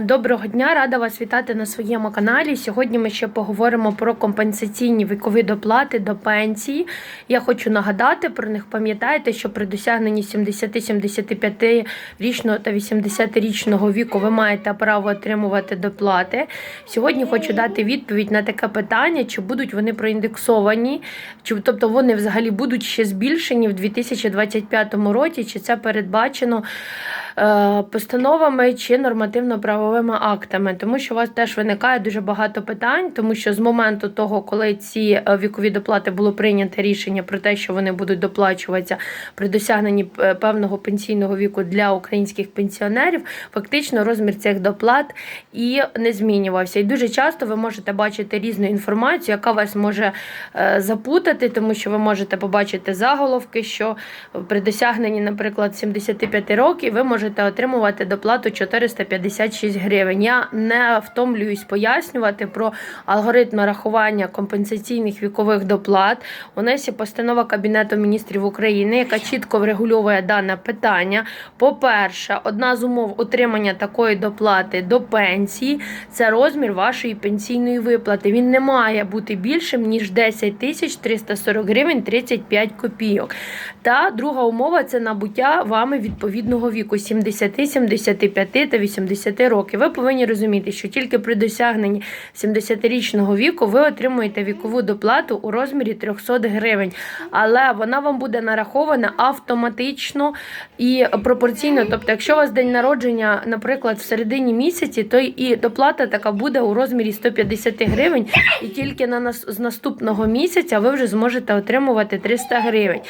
Доброго дня, рада вас вітати на своєму каналі. Сьогодні ми ще поговоримо про компенсаційні вікові доплати до пенсії. Я хочу нагадати про них. Пам'ятаєте, що при досягненні 70-75 річного та 80-річного віку ви маєте право отримувати доплати. Сьогодні хочу дати відповідь на таке питання, чи будуть вони проіндексовані, чи тобто вони взагалі будуть ще збільшені в 2025 році, чи це передбачено постановами чи нормативно-правовими актами, тому що у вас теж виникає дуже багато питань, тому що з моменту того, коли ці е, вікові доплати було прийнято рішення про те, що вони будуть доплачуватися при досягненні е, певного пенсійного віку для українських пенсіонерів, фактично розмір цих доплат і не змінювався. І дуже часто ви можете бачити різну інформацію, яка вас може е, запутати, тому що ви можете побачити заголовки, що при досягненні, наприклад, 75 років ви можете отримувати доплату 456 гривень. Я не втомлююсь пояснювати про алгоритм нарахування компенсаційних вікових доплат. У нас є постанова Кабінету міністрів України, яка чітко врегульовує дане питання. По-перше, одна з умов отримання такої доплати до пенсії це розмір вашої пенсійної виплати. Він не має бути більшим ніж 10 тисяч 340 гривень 35 копійок. Та друга умова це набуття вами відповідного віку 70, 75 та 80 років. Ви повинні розуміти, що тільки при досягненні 70-річного віку ви отримуєте вікову доплату у розмірі 300 гривень, але вона вам буде нарахована автоматично і пропорційно. Тобто, якщо у вас день народження, наприклад, в середині місяці, то і доплата така буде у розмірі 150 гривень, і тільки на нас з наступного місяця ви вже зможете отримувати 300 гривень.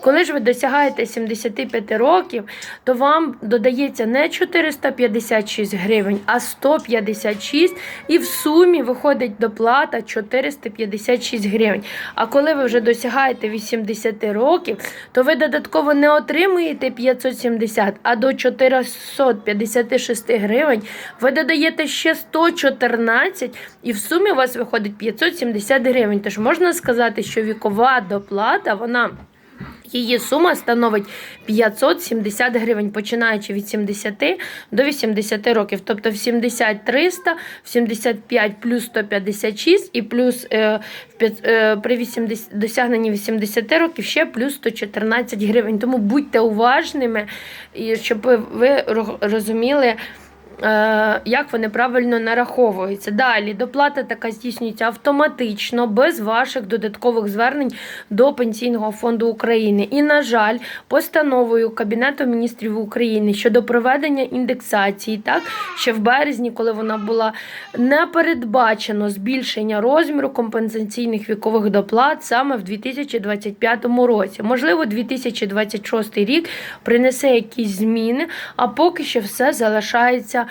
Коли ж ви досягаєте 75 років, то вам додається не 456 гривень, а 156, і в сумі виходить доплата 456 гривень. А коли ви вже досягаєте 80 років, то ви додатково не отримуєте 570, а до 456 гривень ви додаєте ще 114, і в сумі у вас виходить 570 гривень. Тож можна сказати, що вікова доплата, вона. Її сума становить 570 гривень, починаючи від 70 до 80 років. Тобто в 70 300, в 75 плюс 156 і плюс е, е, при 80, досягненні 80 років ще плюс 114 гривень. Тому будьте уважними, щоб ви розуміли. Е, Як вони правильно нараховуються. Далі доплата така здійснюється автоматично, без ваших додаткових звернень до Пенсійного фонду України. І, на жаль, постановою Кабінету міністрів України щодо проведення індексації, так ще в березні, коли вона була не передбачено збільшення розміру компенсаційних вікових доплат саме в 2025 році. Можливо, 2026 рік принесе якісь зміни, а поки що все залишається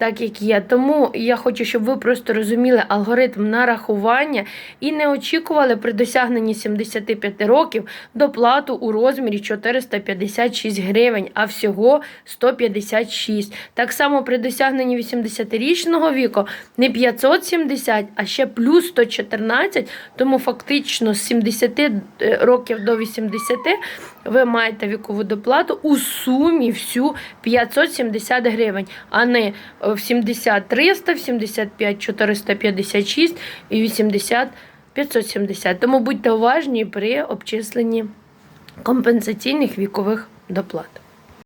так, як є. Тому я хочу, щоб ви просто розуміли алгоритм нарахування і не очікували при досягненні 75 років доплату у розмірі 456 гривень, а всього 156. Так само при досягненні 80-річного віку не 570, а ще плюс 114, тому фактично з 70 е, років до 80 ви маєте вікову доплату у сумі всю 570 гривень, а не е, в 70 300, в 75 456 і 80 570. Тому будьте уважні при обчисленні компенсаційних вікових доплат.